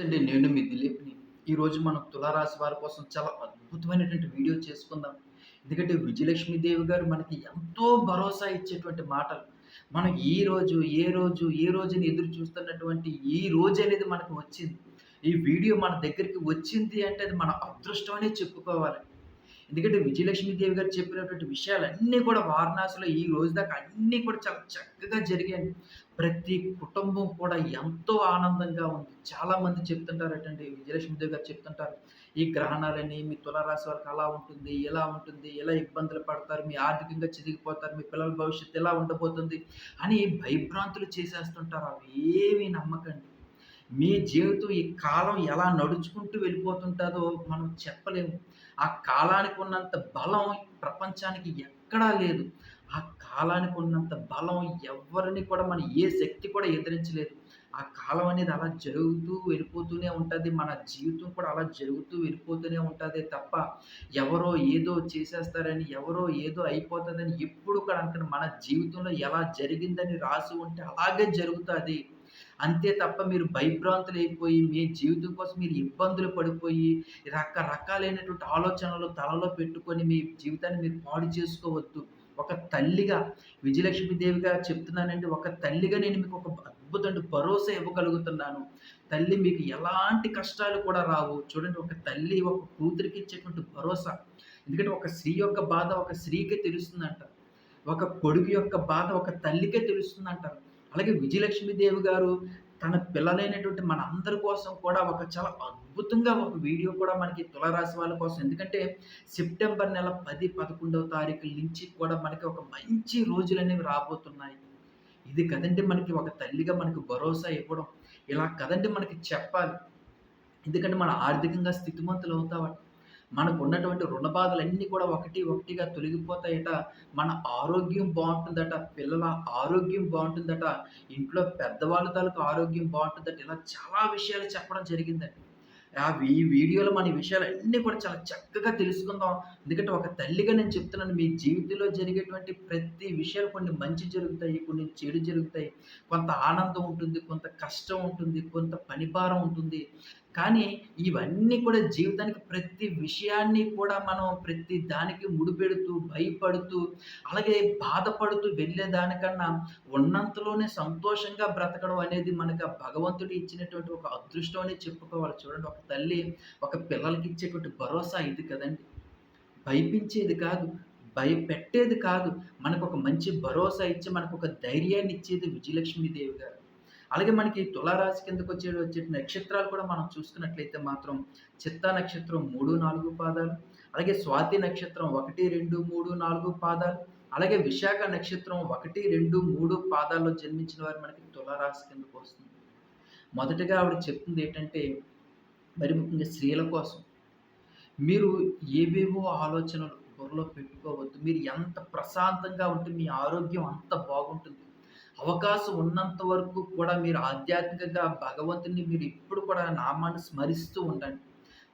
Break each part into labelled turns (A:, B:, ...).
A: అండి నేను మీ దిలీప్‌ని. ఈరోజు మనం తులారాశి వారి కోసం చాలా అద్భుతమైనటువంటి వీడియో చేసుకుందాం. ఎందుకంటే విజయలక్ష్మీదేవి గారు మనకి ఎంతో భరోసా ఇచ్చేటువంటి మాటలు. మనం ఈ రోజు, ఏ రోజు, ఏ రోజుని ఎదురు చూస్తున్నటువంటి ఈ రోజు అనేది మనకు వచ్చింది. ఈ వీడియో మన దగ్గరికి వచ్చింది అంటే అది మన అదృష్టం అనే చెప్పుకోవాలి. ఎందుకంటే విజయలక్ష్మి దేవి గారు చెప్పినటువంటి విషయాలన్నీ కూడా వారణాసిలో ఈ రోజు దాకా అన్నీ కూడా చాలా చక్కగా జరిగాయి ప్రతి కుటుంబం కూడా ఎంతో ఆనందంగా ఉంది. చాలామంది చెప్తుంటారటండి విజయలక్ష్మీదేవి గారు చెప్తుంటారు. ఈ గ్రహణాలని మీ తులారాశి వారికి అలా ఉంటుంది, ఇలా ఉంటుంది, ఇలా ఇబ్బందులు పడతారు, మీ ఆర్థికంగా చితికిపోతారు, మీ పిల్లల భవిష్యత్తు ఇలా ఉండబోతుంది అని భయభ్రాంతులు చేసేస్తుంటారు. అవి ఏమీ నమ్మకండి. మీ జీవితం ఈ కాలం ఎలా నడుచుకుంటూ వెళ్ళిపోతుంటాదో మనం చెప్పలేము. ఆ కాలానికి ఉన్నంత బలం ప్రపంచానికి ఎక్కడా లేదు. ఆ కాలానికి ఉన్నంత బలం ఎవరిని కూడా మన ఏ శక్తి కూడా ఎదిరించలేదు. ఆ కాలం అనేది అలా జరుగుతూ వెళ్ళిపోతూనే ఉంటుంది మన జీవితం కూడా అలా జరుగుతూ వెళ్ళిపోతూనే ఉంటుంది తప్ప, ఎవరో ఏదో చేసేస్తారని, ఎవరో ఏదో అయిపోతుందని ఎప్పుడు కూడా అనుకోను. మన జీవితంలో ఎలా జరిగిందని రాసి ఉంటే అలాగే జరుగుతుంది అంతే తప్ప మీరు భయభ్రాంతులైపోయి, మీ జీవితం కోసం మీరు ఇబ్బందులు పడిపోయి, రకరకాలైనటువంటి ఆలోచనలు తలలో పెట్టుకొని మీ జీవితాన్ని మీరు పాడు చేసుకోవద్దు. ఒక తల్లిగా విజయలక్ష్మీదేవిగా చెప్తున్నానండి. ఒక తల్లిగా నేను మీకు ఒక అద్భుతమైన భరోసా ఇవ్వగలుగుతున్నాను. తల్లి మీకు ఎలాంటి కష్టాలు కూడా రావు. చూడండి ఒక తల్లి ఒక కూతురికి ఇచ్చేటువంటి భరోసా. ఎందుకంటే ఒక స్త్రీ యొక్క బాధ ఒక స్త్రీకే తెలుస్తుందంట. ఒక కొడుకు యొక్క బాధ ఒక తల్లికే తెలుస్తుందంటారు. అలాగే విజయలక్ష్మీదేవి గారు తన పిల్లలైనటువంటి మన అందరి కోసం కూడా ఒక చాలా అద్భుతంగా ఒక వీడియో కూడా మనకి తులరాశి వాళ్ళ కోసం ఎందుకంటే సెప్టెంబర్ నెల 10, 11 తారీఖుల నుంచి కూడా మనకి ఒక మంచి రోజులు అనేవి రాబోతున్నాయి. ఇది కదండి మనకి ఒక తల్లిగా మనకి భరోసా ఇవ్వడం. ఇలా కదండి మనకి చెప్పాలి. ఎందుకంటే మనం ఆర్థికంగా మనకు మనకున్నటువంటి రుణ బాధలన్నీ కూడా ఒకటి ఒకటిగా తొలగిపోతాయట. మన ఆరోగ్యం బాగుంటుందట పిల్లల ఆరోగ్యం బాగుంటుందట ఇంట్లో పెద్దవాళ్ళ తాలూకు ఆరోగ్యం బాగుంటుందట ఇలా చాలా విషయాలు చెప్పడం జరిగిందండి. ఈ వీడియోలో మన విషయాలు అన్నీ కూడా చాలా చక్కగా తెలుసుకుందాం. ఎందుకంటే ఒక తల్లిగా నేను చెప్తున్నాను మీ జీవితంలో జరిగేటువంటి ప్రతి విషయాలు కొన్ని మంచి జరుగుతాయి, కొన్ని చెడు జరుగుతాయి. కొంత ఆనందం ఉంటుంది, కొంత కష్టం ఉంటుంది, కొంత పనిభారం ఉంటుంది. కానీ ఇవన్నీ కూడా జీవితానికి ప్రతి విషయాన్ని కూడా మనం ప్రతి దానికి ముడిపెడుతూ, భయపడుతూ, అలాగే బాధపడుతూ వెళ్ళేదానికన్నా ఉన్నంతలోనే సంతోషంగా బ్రతకడం అనేది మనకు భగవంతుడు ఇచ్చినటువంటి ఒక అదృష్టం అని చెప్పుకోవాలి. చూడండి ఒక తల్లి ఒక పిల్లలకి ఇచ్చేటువంటి భరోసా ఇది కదండీ! భయపించేది కాదు. భయపెట్టేది కాదు. మనకు ఒక మంచి భరోసా ఇచ్చి మనకు ఒక ధైర్యాన్ని ఇచ్చేది విజయలక్ష్మీదేవి గారు. అలాగే మనకి తులారాశి కిందకు వచ్చే నక్షత్రాలు కూడా మనం చూసుకున్నట్లయితే మాత్రం చిత్త నక్షత్రం 3, 4 పాదాలు, అలాగే స్వాతి నక్షత్రం 1, 2, 3, 4 పాదాలు, అలాగే విశాఖ నక్షత్రం 1, 2, 3 పాదాల్లో జన్మించిన వారు మనకి తులారాశి కిందకు వస్తుంది మొదటగా ఆవిడ చెప్తుంది ఏంటంటే, మరి ముఖ్యంగా స్త్రీల కోసం. మీరు ఏవేవో ఆలోచనలు బుర్రలో పెట్టుకోవద్దు. మీరు ఎంత ప్రశాంతంగా ఉంటే మీ ఆరోగ్యం అంత బాగుంటుంది. అవకాశం ఉన్నంత వరకు కూడా మీరు ఆధ్యాత్మికంగా భగవంతుడిని మీరు ఇప్పుడు కూడా నామాన్ని స్మరిస్తూ ఉండండి.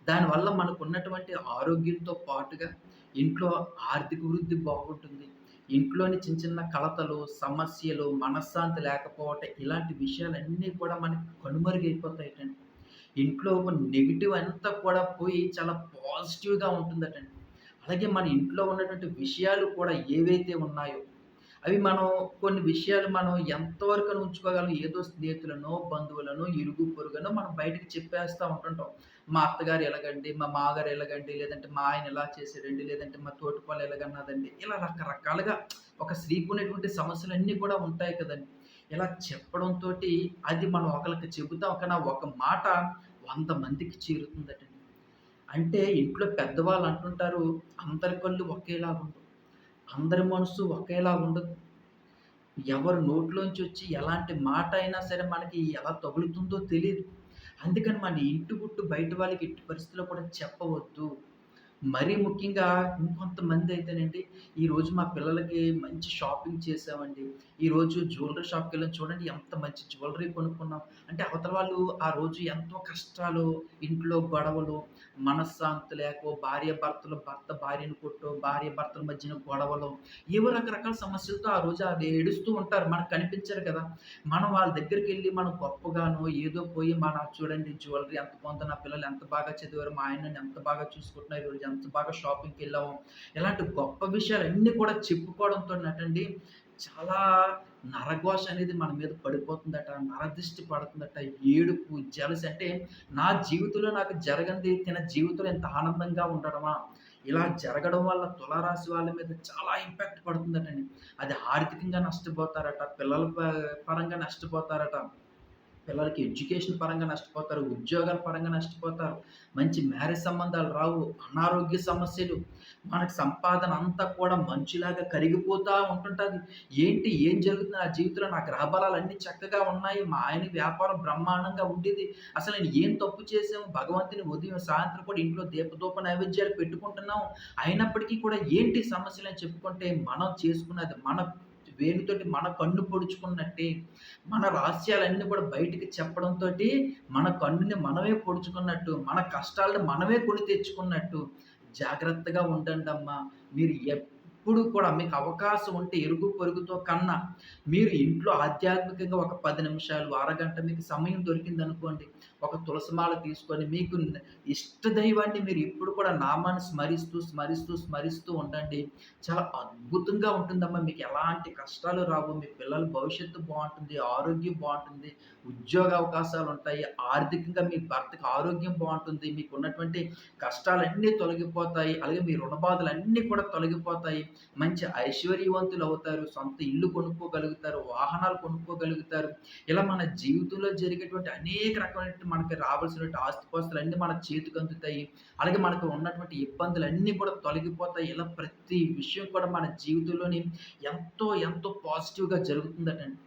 A: దానివల్ల మనకున్నటువంటి ఆరోగ్యంతో పాటుగా ఇంట్లో ఆర్థిక వృద్ధి బాగుంటుంది. ఇంట్లోని చిన్న చిన్న కలతలు, సమస్యలు, మనశ్శాంతి లేకపోవటం ఇలాంటి విషయాలన్నీ కూడా మనకి కనుమరుగైపోతాయటండి. ఇంట్లో ఉన్న అంతా కూడా పోయి చాలా పాజిటివ్‌గా ఉంటుందటండి. అలాగే మన ఇంట్లో ఉన్నటువంటి విషయాలు కూడా ఏవైతే ఉన్నాయో అవి మనం కొన్ని విషయాలు మనం ఎంతవరకు ఉంచుకోగలం. ఏదో స్నేహితులనో, బంధువులను ఇరుగు పొరుగునో మనం బయటకి చెప్పేస్తూ ఉంటుంటాం. మా అత్తగారు ఎలాగండి, మా మామగారు ఎలాగండి, లేదంటే మా ఆయన ఇలా చేసాడండి, లేదంటే మా తోటిపాలు ఎలాగన్నదండి. ఇలా రకరకాలుగా ఒక స్త్రీకి ఉన్నటువంటి సమస్యలన్నీ కూడా ఉంటాయి కదండీ! ఇలా చెప్పడంతో అది మనం ఒకరికి చెబుతాం కానీ ఒక మాట వంద మందికి చేరుతుందటండి. అంటే ఇంట్లో పెద్దవాళ్ళు అంటుంటారు, అందరి కళ్ళు ఒకేలాగుండవు. అందరి మనసు ఒకేలాగుండదు. ఎవరి నోట్లోంచి వచ్చి ఎలాంటి మాట అయినా సరే మనకి ఎలా తగులుతుందో తెలియదు అందుకని మన ఇంటి గుట్టు బయట వాళ్ళకి ఎట్టి పరిస్థితుల్లో కూడా చెప్పవద్దు. మరీ ముఖ్యంగా ఇంకొంతమంది అయితేనండి, ఈరోజు మా పిల్లలకి మంచి షాపింగ్ చేసామండి ఈరోజు జ్యువెలరీ షాప్‌కెళ్ళాం చూడండి ఎంత మంచి జ్యువెలరీ కొనుక్కున్నాం. అంటే అవతల వాళ్ళు ఆ రోజు ఎంతో కష్టాలు, ఇంట్లో గొడవలు, మనశ్శాంతి లేకో, భార్యాభర్తలు భర్త భార్యను కొట్టో, భార్యాభర్తల మధ్యన గొడవలు, ఏవో రకరకాల సమస్యలతో ఆ రోజు అది ఏడుస్తూ ఉంటారు. మనకు కనిపించరు కదా! మనం వాళ్ళ దగ్గరికి వెళ్ళి మనం గొప్పగానో ఏదో పోయి మన చూడండి జ్యువెలరీ ఎంత పొందో నా పిల్లలు ఎంత బాగా చదివారు, మా ఆయన ఎంత బాగా చూసుకుంటున్నారు, ఈరోజు ఎంత బాగా షాపింగ్కి వెళ్ళాము ఇలాంటి గొప్ప విషయాలన్నీ కూడా చెప్పుకోవడంతో చెప్పుకోవడంతోనటండి చాలా నరఘోష అనేది మన మీద పడిపోతుందట. నరదిష్టి పడుతుందట. ఏడుపు, జలసి అంటే నా జీవితంలో నాకు జరగనిది తిన జీవితంలో ఎంత ఆనందంగా ఉండడమా? ఇలా జరగడం వల్ల తులారాశి వాళ్ళ మీద చాలా ఇంపాక్ట్ పడుతుందటండి. అది ఆర్థికంగా నష్టపోతారట. పిల్లల పరంగా నష్టపోతారట. పిల్లలకి ఎడ్యుకేషన్ పరంగా నష్టపోతారు. ఉద్యోగాల పరంగా నష్టపోతారు. మంచి మ్యారేజ్ సంబంధాలు రావు. అనారోగ్య సమస్యలు, మనకు సంపాదన అంతా కూడా మంచులాగా కరిగిపోతూ ఉంటుంటుంది ఏంటి? ఏం జరుగుతుంది నా జీవితంలో? నా గ్రహబలాలన్నీ చక్కగా ఉన్నాయి. మా ఆయన వ్యాపారం బ్రహ్మాండంగా ఉండేది. అసలు నేను ఏం తప్పు చేసాము భగవంతుని ఉదయం, సాయంత్రం కూడా ఇంట్లో దీపదూప నైవేద్యాలు పెట్టుకుంటున్నాం. అయినప్పటికీ కూడా ఏంటి సమస్యలు అని చెప్పుకుంటే మనం చేసుకున్నది మన వేలుతోటి మన కన్ను పొడుచుకున్నట్టే, మన రహస్యాలన్నీ కూడా బయటికి చెప్పడంతోటి మన కన్నుని మనమే పొడుచుకున్నట్టు, మన కష్టాలను మనమే కొని తెచ్చుకున్నట్టు జాగ్రత్తగా ఉండండమ్మా. మీరు ఎప్పుడు కూడా మీకు అవకాశం ఉంటే ఎరుగు పొరుగుతో కన్నా, మీరు ఇంట్లో ఆధ్యాత్మికంగా ఒక పది నిమిషాలు, అరగంట మీకు సమయం దొరికిందనుకోండి, ఒక తులసిమాల తీసుకొని మీకు ఇష్ట దైవాన్ని మీరు ఎప్పుడు కూడా నామాన్ని స్మరిస్తూ, స్మరిస్తూ, స్మరిస్తూ ఉండండి. చాలా అద్భుతంగా ఉంటుందమ్మా. మీకు ఎలాంటి కష్టాలు రావు. మీ పిల్లల భవిష్యత్తు బాగుంటుంది ఆరోగ్యం బాగుంటుంది ఉద్యోగ అవకాశాలు ఉంటాయి ఆర్థికంగా మీ భర్తకి ఆరోగ్యం బాగుంటుంది మీకు ఉన్నటువంటి కష్టాలన్నీ తొలగిపోతాయి. అలాగే మీ రుణ బాధలన్నీ కూడా తొలగిపోతాయి. మంచి ఐశ్వర్యవంతులు అవుతారు సొంత ఇల్లు కొనుక్కోగలుగుతారు. వాహనాలు కొనుక్కోగలుగుతారు. ఇలా మన జీవితంలో జరిగేటువంటి అనేక రకమైన మనకి రావాల్సినటువంటి ఆస్తిపాస్తులన్నీ మన చేతికి అందుతాయి అలాగే మనకు ఉన్నటువంటి ఇబ్బందులన్నీ కూడా తొలగిపోతాయి. ఇలా ప్రతి విషయం కూడా మన జీవితంలోని ఎంతో, ఎంతో పాజిటివ్‌గా జరుగుతుందటండి.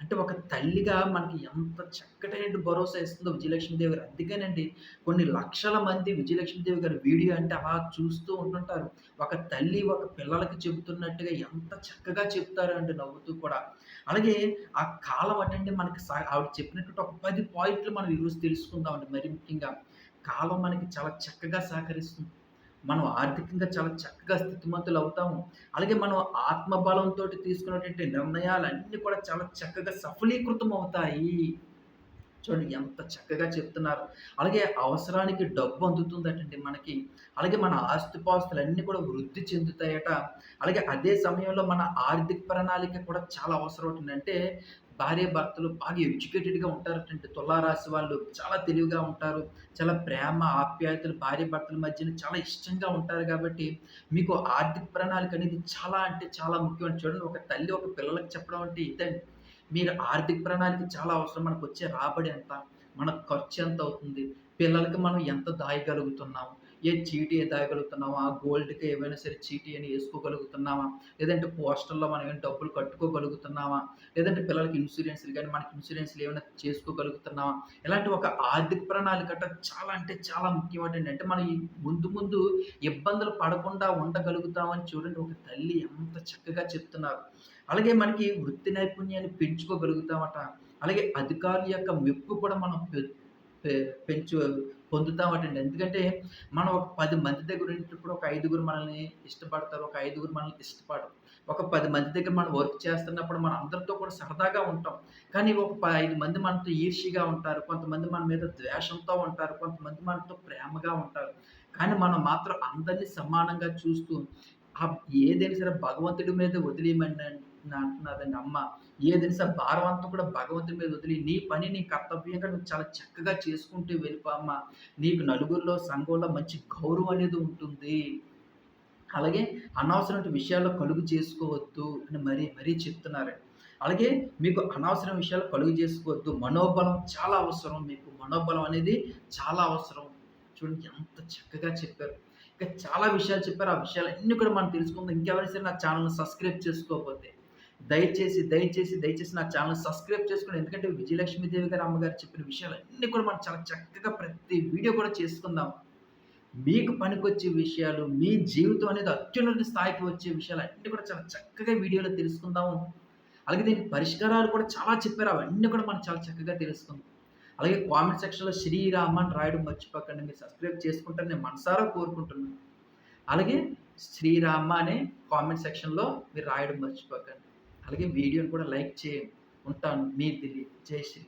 A: అంటే ఒక తల్లిగా మనకి ఎంత చక్కటైనటు భరోసా ఇస్తుందో విజయలక్ష్మీదేవి గారు. అందుకేనండి కొన్ని లక్షల మంది విజయలక్ష్మీదేవి గారి వీడియో అంటే అలా చూస్తూ ఉంటుంటారు. ఒక తల్లి ఒక పిల్లలకి చెబుతున్నట్టుగా ఎంత చక్కగా చెప్తారంటే నవ్వుతూ కూడా. అలాగే ఆ కాలం అంటే మనకి ఆవిడ చెప్పినటువంటి ఒక పది పాయింట్లు మనం ఈరోజు తెలుసుకుందామండి మరి ముఖ్యంగా. కాలం మనకి చాలా చక్కగా సహకరిస్తుంది. మనం ఆర్థికంగా చాలా చక్కగా స్థితిమంతులవుతాము. అలాగే మనం ఆత్మబలంతో తీసుకున్నటువంటి నిర్ణయాలన్నీ కూడా చాలా చక్కగా సఫలీకృతం అవుతాయి. చూడండి ఎంత చక్కగా చెప్తున్నారు. అలాగే అవసరానికి డబ్బు అందుతుందటండి మనకి. అలాగే మన ఆస్తిపాస్తులన్నీ కూడా వృద్ధి చెందుతాయట. అలాగే అదే సమయంలో మన ఆర్థిక ప్రణాళిక కూడా చాలా అవసరం అవుతుంది. అంటే భార్యాభర్తలు బాగా ఎడ్యుకేటెడ్‌గా ఉంటారటండి. తులారాశి వాళ్ళు చాలా తెలివిగా ఉంటారు. చాలా ప్రేమ, ఆప్యాయతలు భార్య భర్తల మధ్యన చాలా ఇష్టంగా ఉంటారు కాబట్టి, మీకు ఆర్థిక ప్రణాళిక అనేది చాలా అంటే చాలా ముఖ్యమైన చూడండి ఒక తల్లి ఒక పిల్లలకి చెప్పడం అంటే ఇదండి. మీరు ఆర్థిక ప్రణాళిక చాలా అవసరం. మనకు వచ్చే రాబడి ఎంత? మన ఖర్చు ఎంత అవుతుంది? పిల్లలకి మనం ఎంత దాయగలుగుతున్నాము? ఏ చీటీ దాయగలుగుతున్నామా? గోల్డ్‌కి ఏమైనా సరే చీటీ అని వేసుకోగలుగుతున్నావా లేదంటే పోస్టల్‌లో మనం ఏమైనా డబ్బులు కట్టుకోగలుగుతున్నామా? లేదంటే పిల్లలకి ఇన్సూరెన్స్‌లు కానీ మనకి ఇన్సూరెన్స్‌లు ఏమైనా చేసుకోగలుగుతున్నామా? ఇలాంటి ఒక ఆర్థిక ప్రణాళిక చాలా అంటే చాలా ముఖ్యమటండి. అంటే మనం ముందు ముందు ఇబ్బందులు పడకుండా ఉండగలుగుతామని చూడండి ఒక తల్లి ఎంత చక్కగా చెప్తున్నారు. అలాగే మనకి వృత్తి నైపుణ్యాన్ని పెంచుకోగలుగుతామట. అలాగే అధికారుల యొక్క మెప్పు కూడా మనం పె పెంచు పొందుతామటండి. ఎందుకంటే మనం ఒక పది మంది దగ్గర ఉండేటప్పుడు ఒక ఐదుగురు మనల్ని ఇష్టపడతారు. ఒక ఐదుగురు మనల్ని ఇష్టపడరు. ఒక పది మంది దగ్గర మనం వర్క్ చేస్తున్నప్పుడు మనం అందరితో కూడా సరదాగా ఉంటాం. కానీ ఒక ప 5 మంది మనతో ఈర్షిగా ఉంటారు. కొంతమంది మన మీద ద్వేషంతో ఉంటారు. కొంతమంది మనతో ప్రేమగా ఉంటారు. కానీ మనం మాత్రం అందరిని సమానంగా చూస్తూ ఏదైనా సరే భగవంతుడి మీద వదిలేయమని అంటున్నదండి అమ్మ. ఏదైనా సరే భారం అంతా కూడా భగవంతుడి మీద వదిలి, నీ పని నీ కర్తవ్యంగా నువ్వు చాలా చక్కగా చేసుకుంటూ వెళ్ళిపో అమ్మ. నీకు నలుగురిలో, సంఘంలో మంచి గౌరవం అనేది ఉంటుంది. అలాగే అనవసరమైన విషయాల్లో కలుగు చేసుకోవద్దు అని మరీ, మరీ చెప్తున్నారండి. అలాగే మీకు అనవసరం విషయాలు కలుగు చేసుకోవద్దు. మనోబలం చాలా అవసరం మీకు. మనోబలం అనేది చాలా అవసరం. చూడండి ఎంత చక్కగా చెప్పారు. ఇంకా చాలా విషయాలు చెప్పారు. ఆ విషయాలన్నీ కూడా మనం తెలుసుకుందాం. ఇంకెవరైనా సరే నా ఛానెల్‌ని సబ్స్క్రైబ్ చేసుకోకపోతే దయచేసి దయచేసి దయచేసి నా ఛానల్ సబ్స్క్రైబ్ చేసుకోండి. ఎందుకంటే విజయలక్ష్మీదేవి గారు అమ్మగారు చెప్పిన విషయాలు అన్నీ కూడా మనం చాలా చక్కగా ప్రతి వీడియో కూడా చేసుకుందాం. మీకు పనికొచ్చే విషయాలు మీ జీవితం అనేది అత్యున్నత స్థాయికి వచ్చే విషయాలు అన్నీ కూడా చాలా చక్కగా వీడియోలో తెలుసుకుందాము. అలాగే దీని పరిష్కారాలు కూడా చాలా చెప్పారు. అవన్నీ కూడా మనం చాలా చక్కగా తెలుసుకుందాం. అలాగే కామెంట్ సెక్షన్లో శ్రీరామ్ అని రాయడం మర్చిపోకండి. మీరు సబ్స్క్రైబ్ చేసుకుంటారని నేను మనసారా కోరుకుంటున్నాను. అలాగే శ్రీరామ అనే కామెంట్ సెక్షన్లో మీరు రాయడం మర్చిపోకండి. అలాగే వీడియోని కూడా లైక్ చేయండి. ఉంటాను. మీ దిలీప్ జై శ్రీ